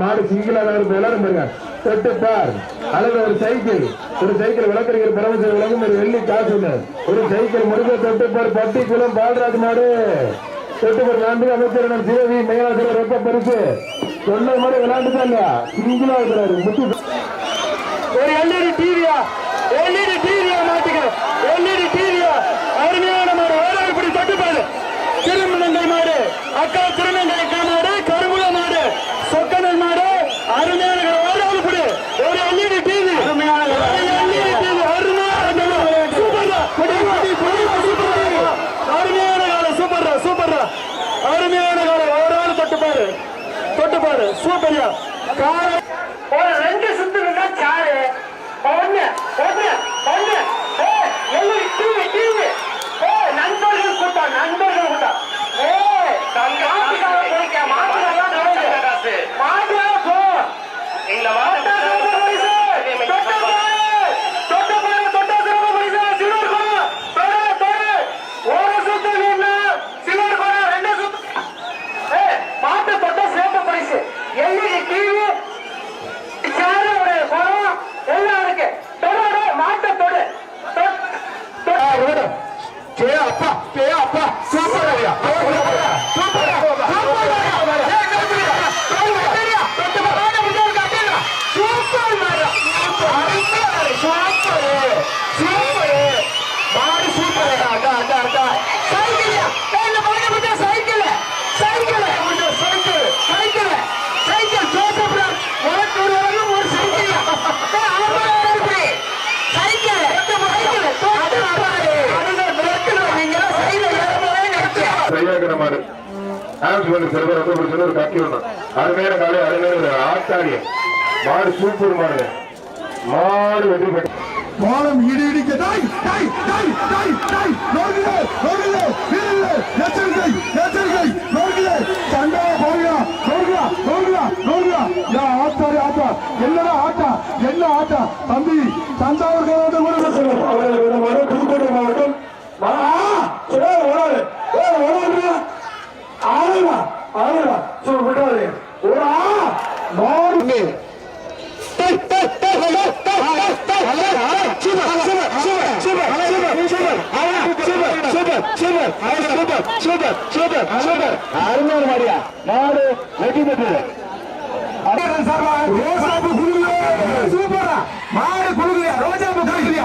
மாடு சிங்கிளா இருக்கு. எல்லாரும் பாருங்க. தொட்டு பார். அல்லது ஒரு சைக்கிள். ஒரு சைக்கிள் விளக்கறிஞர் பிரபஞ்ச விளக்கம் ஒரு வெள்ளி காசு ஒரு சைக்கிள் முருக தொட்டு பார். பட்டி குளம் பால்ராஜ் மாடு. தொட்டு பார். நான்கு அமைச்சர் சிவவி மையாசிரியர் ரொக்க பரிசு. சொன்ன மாதிரி விளையாண்டுதான் இல்லையா? சிங்கிளா இருக்கிறாரு. முத்து ஒரு எல்இடி டிவியா எல்இடி டிவியா மாட்டுக்கு. எல்இடி டிவியா அருமையான மாடு. வேற இப்படி தட்டுப்பாடு திருமணங்கள் மாடு. அக்கா திருமணங்களை மாடு கருங்குல மாடு சொக்கனல் மாடு அருமையான ஓராவது குடி ஒரு எல்இடி டிவி அருமையான எல்இடி டிவி அருமையான சூப்பர் அருமையான காலம் சூப்பர் சூப்பர் அருமையான காலம் ஓராவது தட்டுப்பாடு தொட்டுப்பாடு சூப்பர்யா. கால ஒரு ரெண்டு சுத்து நின்னா சாரு. ஒண்ணு ஒண்ணு ஒண்ணு. ஏ எல்லி டிவி டிவி ஏ நண்பர்கள் கூட்டம் நண்பர்கள் கூட்டம். ஏ மாட்டுக்கார போய்க்க மாட்டுக்காரலாம் நடந்து போ. இந்த மாட்டா சிறப்பு பரிசு தொட்ட பாரு தொட்ட பாரு தொட்ட சிறப்பு பரிசு சில்வர் கோணம் தொட தொட ஒரு சுத்து நின்னா சில்வர் கோணம் ரெண்டு சுத்து ஏ மாட்டு தொட்ட சிறப்பு பரிசு எல்இடி டிவி சேரோட குணம் எல்லாம் இருக்கு தொடோட மாட்ட தொடு தொட்- தொட்- கே அப்பா கே அப்பா சூப்பர் ஐயா சூப்பர் சரியாகிற மாடு ஆன்ஸ்மெண்ட் சில பேர் ரொம்ப வந்து ஒரு கட்டி விடணும். அருமையான காலை அருமையான ஆட்டாடிய மாடு சூப்பர் மாடு மாடு வெற்றி பெற்ற பாலம் இடி இடிக்க டாய் டாய் டாய் டாய் டாய் நோக்குதே நோக்குதே வீரர்களே எச்சரிக்கை எச்சரிக்கை. நோக்குதே சண்டா போறியா நோக்குதா நோக்குதா நோக்குதா யா ஆத்தாரி ஆட்டா என்னடா ஆட்டா என்ன ஆட்டா தம்பி தஞ்சாவூர் கலவட்ட கூட அவர்கள் மாவட்டம் புதுக்கோட்டை மாவட்டம் ஆ ஏ ஓடாது ஏ ஓடாது ஆளுடா ஆளுடா சோ விடாதே ஓடா மாடு அருமையான மாடியா மாடு வெற்றி பெற்றது ரோசாப்பு குழுகுதே சூப்பரா மாடு குழுகுதியா ரோஜாப்பு குழுகுதியா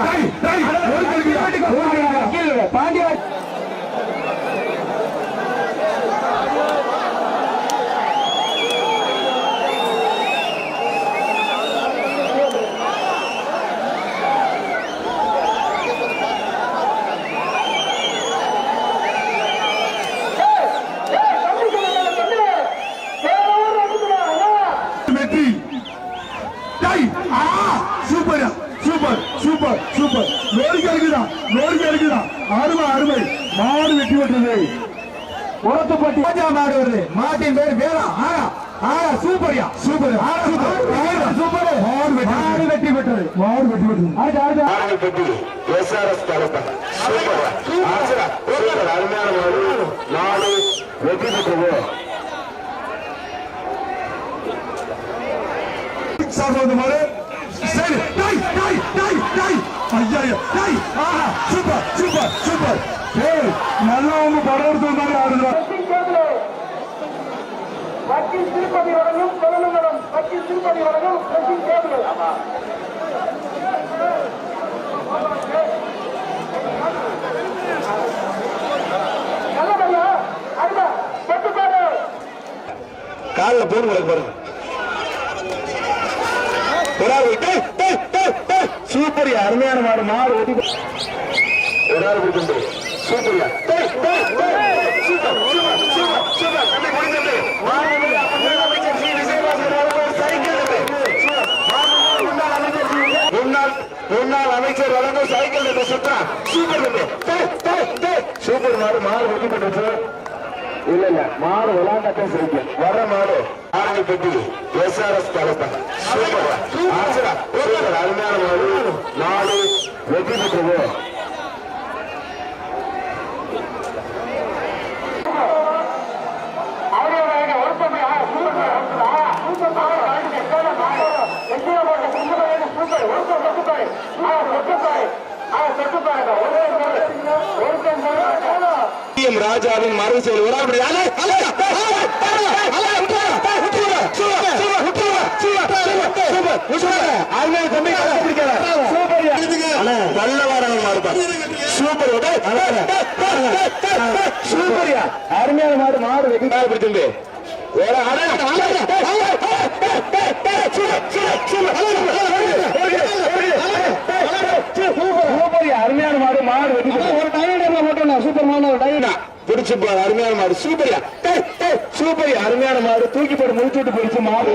பாண்டியா வெற்றி டை ஆ சூப்பர் சூப்பர் சூப்பர். லோரிக்கு இருக்குதா லோரிக்கு இருக்குதா அருமை அருமை. மாடு வெற்றி பெற்றது. உரத்துப்பட்டி ராஜா மாடு வருது. மாட்டின் பேர் வேளா ஆயா ஆயா சூப்பர்யா. சூப்பர். ஆயா சூப்பர். சூப்பர். மாடு வெற்றி மாடு வெற்றி பெற்றது. மாடு வெற்றி பெற்றது. அடுத்து அடுத்து. மாடுகள் பெட்டி எஸ்ஆர்எஸ் கலப்பன் சூப்பர். ஆச்சரா சூப்பர். அருமையான மாடு. நாடு வெற்றி பெற்றது. சாப்பிடுவது மாடு. சரி ஐயா டை ஆஹா சூப்பர் சூப்பர் சூப்பர் ஏய் நல்லவங்க படம் எடுத்து மாதிரி ஆடுறா வக்கீல் திருப்பதி வழங்கும் கொலநகரம் வக்கீல் திருப்பதி வழங்கும் வக்கீல் கேபிள் பட்டுப்பாடு காலில் போன் கிடக்கு பாருங்க. ஒரு ஆள் விட்டு. சூப்பர்யா அருமையான மாடு மாடு வெட்டி ஒரு ஆள் கொடுத்து சூப்பர்யா முன்னாள் அமைச்சர் வழங்கும் சைக்கிள் சுத்ரா சூப்பர். சூப்பர் மாடு மாடு வெட்டி பெற்று இல்ல இல்ல. மாடு விளையாண்டத்தான் சைக்கிள். வர மாடு. ஆரணிப்பட்டி எஸ்ஆர்எஸ் தலைப்பன் சூப்பர் சூப்பர் அருமையான நாலு வெற்றி பெற்றது ராஜாவின் மறு செயல் ஒரு சூப்பர்யா. அருமையான மாடு மாடு கால் பிடிச்சிருந்து. அருமையான மாடு மாடு ஒரு டயர்டா போட்டோம் சூப்பர் மாடு டயர்டா பிடிச்சு அருமையான மாடு சூப்பர்யா அருமையான மாடு தூக்கி போட்டு முடிச்சு விட்டு பிடிச்சு மாடு.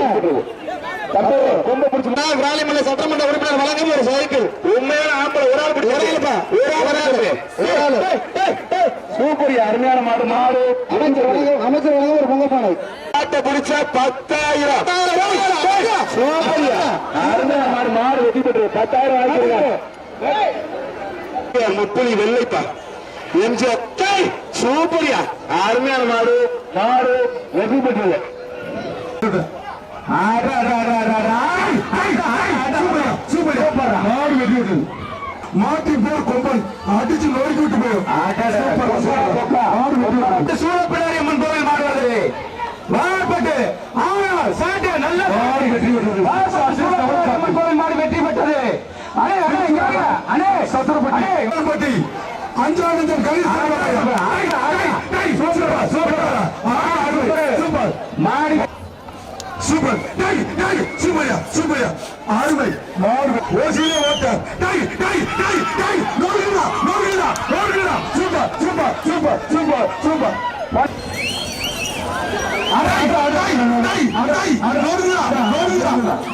கொம்ப பிடிச்சு விராலிமலை சட்டமன்ற உறுப்பினர் வழங்கும் ஒரு சைக்கிள். உண்மையான ஆம்பளை ஒரு ஆள் பிடிச்சு ஒரு ஆளுப்பா ஒரு ஆள் ஒரு ஆள் சூப்பர்யா அருமையான மாடு மாடு. அமைச்சர் அமைச்சர் ஒரு பொங்க பானை பிடிச்ச பத்தாயிரம். சூப்பர்யா. அருமையான மாடு மாடு வெட்டி பெற்று பத்தாயிரம் வாங்கிருக்காங்க முப்பது வெள்ளைப்பா. எம்ஜிஆர். சூப்பர்யா. அருமையான மாடு. மாடு வெற்றி பெற்றது விட்டது மாட்டி போர் கொம்பன் அடிச்சு நோய்க்கு விட்டு விட்டது சூழப்பிடாரி அம்மன் கோவில் மாடு வருது. வாழப்பட்டு சாட்டை நல்ல வெட்டி விட்டது அம்மன் கோவில் மாடு வெற்றி பெற்றது. இங்க வாங்க. அண்ணே. சத்திரப்பட்டி. பட்டி. அஞ்சானந்தன் கை சூப்பர் மாடி சூப்பர் டை டை சூப்பர்யா சூப்பர்யா அருமை மாடு ஓசியிலே ஓட்ட டை டை டை டை நோடுகிறா நோடுகிறா நோடுகிறா super super. Super super super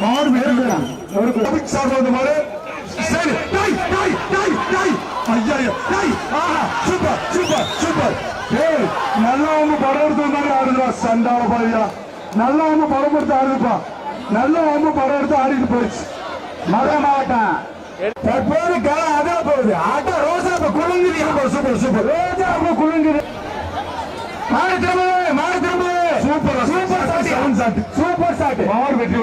மாடு மேலுகிறா சார் சண்டால பாருயா நல்லவங்க படம் எடுத்து ஆடுதுப்பா. நல்லவங்க படம் எடுத்து ஆடிட்டு போயிடுச்சு. மதுரை மாவட்டம். தற்போது காலம் அதான் போகுது. ஆட்டோ ரோசா இப்ப குலுங்குது. Super super super. ரோஜா அப்ப குலுங்குது. மாடு திரும்ப மாடு திரும்ப. சூப்பர் சூப்பர் சாட்டு. சூப்பர் சாட்டு. மாடு வெற்றி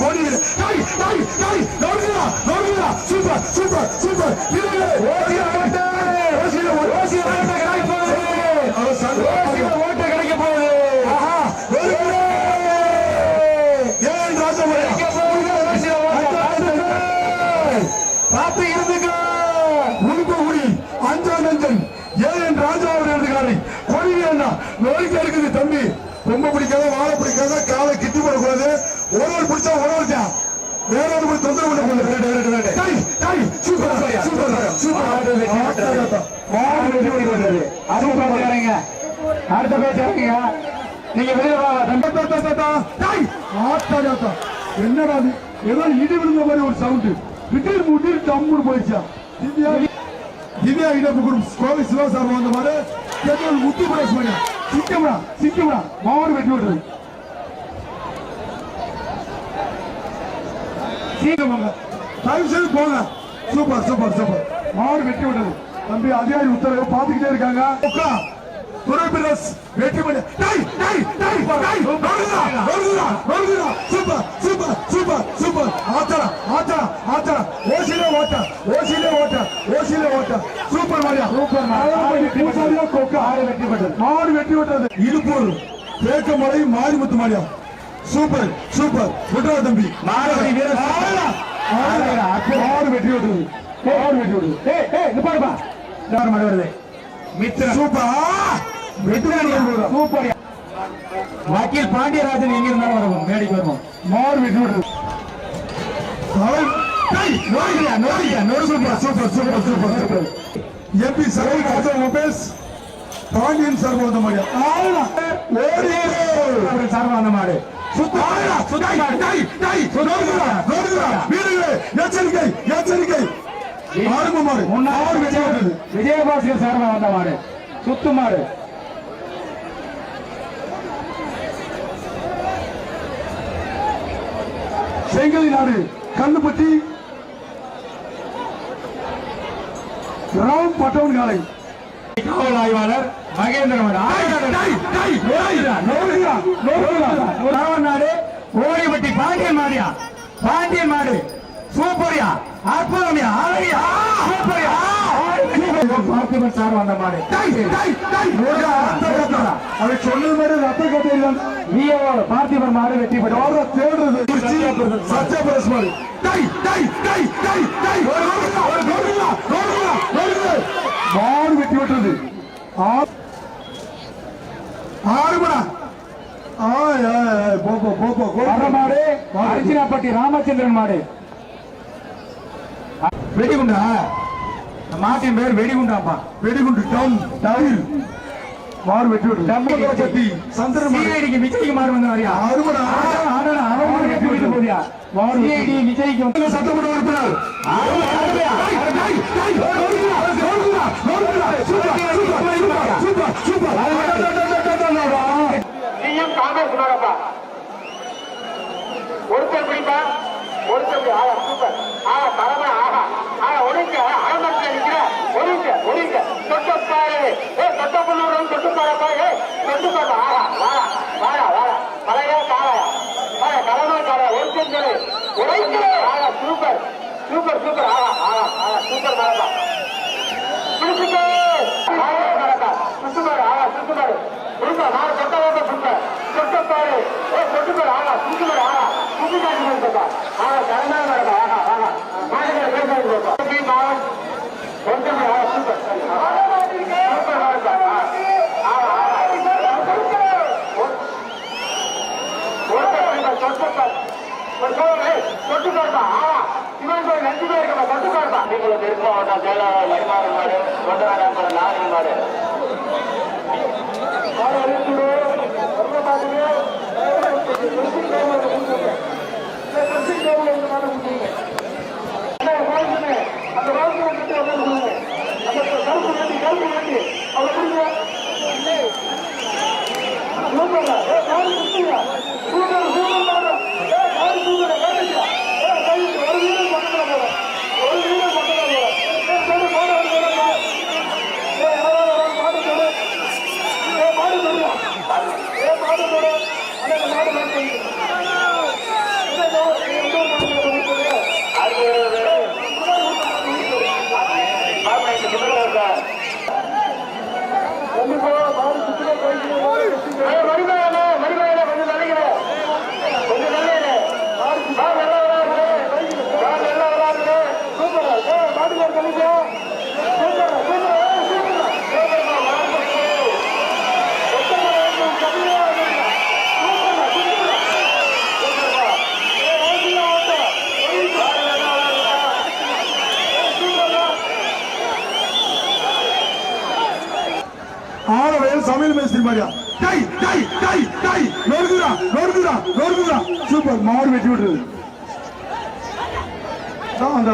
கோடி டை டை டை நோடுகிறா நோடுகிறா சூப்பர் சூப்பர் சூப்பர் இது ஓசிய ஓட்ட ஓசிய ஓசிய ஓட்ட கிடைக்க போகுது அவர் சார் ஓசிய ஓட்ட கிடைக்க போகுது ஆஹா வெரி ஏன் ராஜா மாரியா ஓசிய ஓட்ட பாத்து இருந்துங்க உடுப்பகுடி அஞ்சானந்தன் ஏன் ராஜா அவர் எழுதுகிறாரு கொடி என்ன நோய்க்கு இருக்குது தம்பி ரொம்ப பிடிக்காத வாழை பிடிக்காத காலை கிட்டி போடக்கூடாது ஒரு ஆள் பிடிச்சா ஒரு ஆள் தான் வேற ஒரு போய் தொந்தரவு பண்ணக்கூடாது டேய், டேய், சூப்பர் சூப்பர் சூப்பர் மாடு வெட்டி விடுகிறது. அதுவும் பாத்துக்காரங்க. அடுத்த பேசுறீங்க நீங்க வெளியே ஆத்தா. என்னடா இது? ஏதோ இடி விழுந்த மாதிரி ஒரு சவுண்ட் திடீர் முடீர் டம்முன்னு போயிடுச்சா திவ்யா திவ்யா இழப்பு குரூப் கோவை சிவா சார் வந்த மாதிரி முத்து பிரஸ் பண்ணி சிக்கம்டா சிக்கம்டா மாவட்ட வெட்டி விடுறது சீக்கிரம் வாங்க தயவு செய்து போங்க. சூப்பர் சூப்பர் சூப்பர் மாடு வெட்டி விடுறது தம்பி அதிகாரி உத்தரவு பாத்துக்கிட்டே இருக்காங்க. துறை பிரஸ் வெற்றி பண்ணி சூப்பர் சூப்பர் சூப்பர் சூப்பர் ஆத்தரா ஆத்தரா ஆத்தரா. ஓசிலே ஓட்ட ஓசிலே ஓட்ட ஓசிலே ஓட்ட. சூப்பர் மாரியா. சூப்பர் மாரியா. கொக்கா. வெட்டி விட்டது. மாடு வெட்டி விட்டது. இடுப்பூர் தேக்கமலை மாரிமுத்து மாரியா. Super super. விட்ரா தம்பி. மாடுபடி வீரர். மாடு வெட்டி விட்டது மாடு வெட்டி விட்டது ஏய் ஏய் நிப்பாடுப்பா இன்னொரு மாடு வருது. மித்ரன் சூப்பர். விடுறது. சூப்பர். வக்கீல் பாண்டியராஜன் எங்க இருந்தாலும் வரவும் மேடைக்கு வருவோம் super, super, super. MP Saravana Raja Upesh Pandian sir வந்த மாதிரியா ஆளா ஓடி சார்பா அந்த மாடு. எச்சரிக்கை எச்சரிக்கை. முன்னாள் விஜயபாஸ்கர் சார்பா வந்த மாடு. சுத்து மாடு. செங்கலி நாடு. கண்ணுபட்டி ராம் பட்டவன் காலை. காவல் ஆய்வாளர் மகேந்திரன் நாடு ஓடிப்பட்டி பாண்டியன் மாடியா பாண்டியன் மாடு சூப்பரியா அற்புதமியா அழகியா சூப்பரியா. பார்த்திபன் சார் வந்த மாடு. அதை சொன்னது மாதிரி ரத்த கதை இல்லை விஓ பார்த்திபன் மாடு வெற்றி பெற்றார் யார தேடுறது. சத்யா பிரஸ் மாதிரி டை டை டை டை டை மாடு வெட்டி விட்டுறது ஆ- ஆறு மணா ஆய் ஆய் ஆய் போப்போ போப்போ வர்ற மாடு அர்ஜுனாப்பட்டி ராமச்சந்திரன் மாடு. வெடிகுண்டா? மாட்டின் பேர் வெடிகுண்டாப்பா. வெடிகுண்டு டம் டவில் மாடு வெட்டி சத்தி சந்திரன் மாடு. மாடு வந்து வரியா ஆறு மணா அவன் போதியா சிஐடி விஜய்க்கு சட்டமன்ற உறுப்பினர். நீயும் காங்கிரஸ் மேலப்பா ஒருத்தர் பிடிப்பா ஒருத்தர். ஆஹா சூப்பர் ஆஹா தரமா ஆஹா ஆஹா ஒழுங்க ஆரம்பத்தில் நிக்கிற ஒழுங்க ஒழுங்க தொட்டப்பாரு ஏ தொட்டப்பண்ணூர் தொட்டுப்பாரப்பா ஏ தொட்டுப்பாப்பா சூப்பர். Super super. ஆஹா ஆஹா ஆஹா சூப்பர் மேலப்பா பிடிச்சிட்டு ஆஹா மேலப்பா சுத்துமாரு ஆகா சுத்துமாரு கொடுப்பா நான் சொட்ட ஓட்ட சுத்த சொட்டப்பாரு ஏ சொட்டுப்பாரு ஆஹா சுத்துமாரு ஆஹா. சுத்து காட்டி கொடுப்பா ஆஹா கடமை மேலப்பா ஆஹா ஆஹா. மாநில பேசாது Paulo vai டை டை நொறுக்குறா நொறுக்குறா நொறுக்குறா சூப்பர் மாடு வெட்டி விட்டுருது. அந்த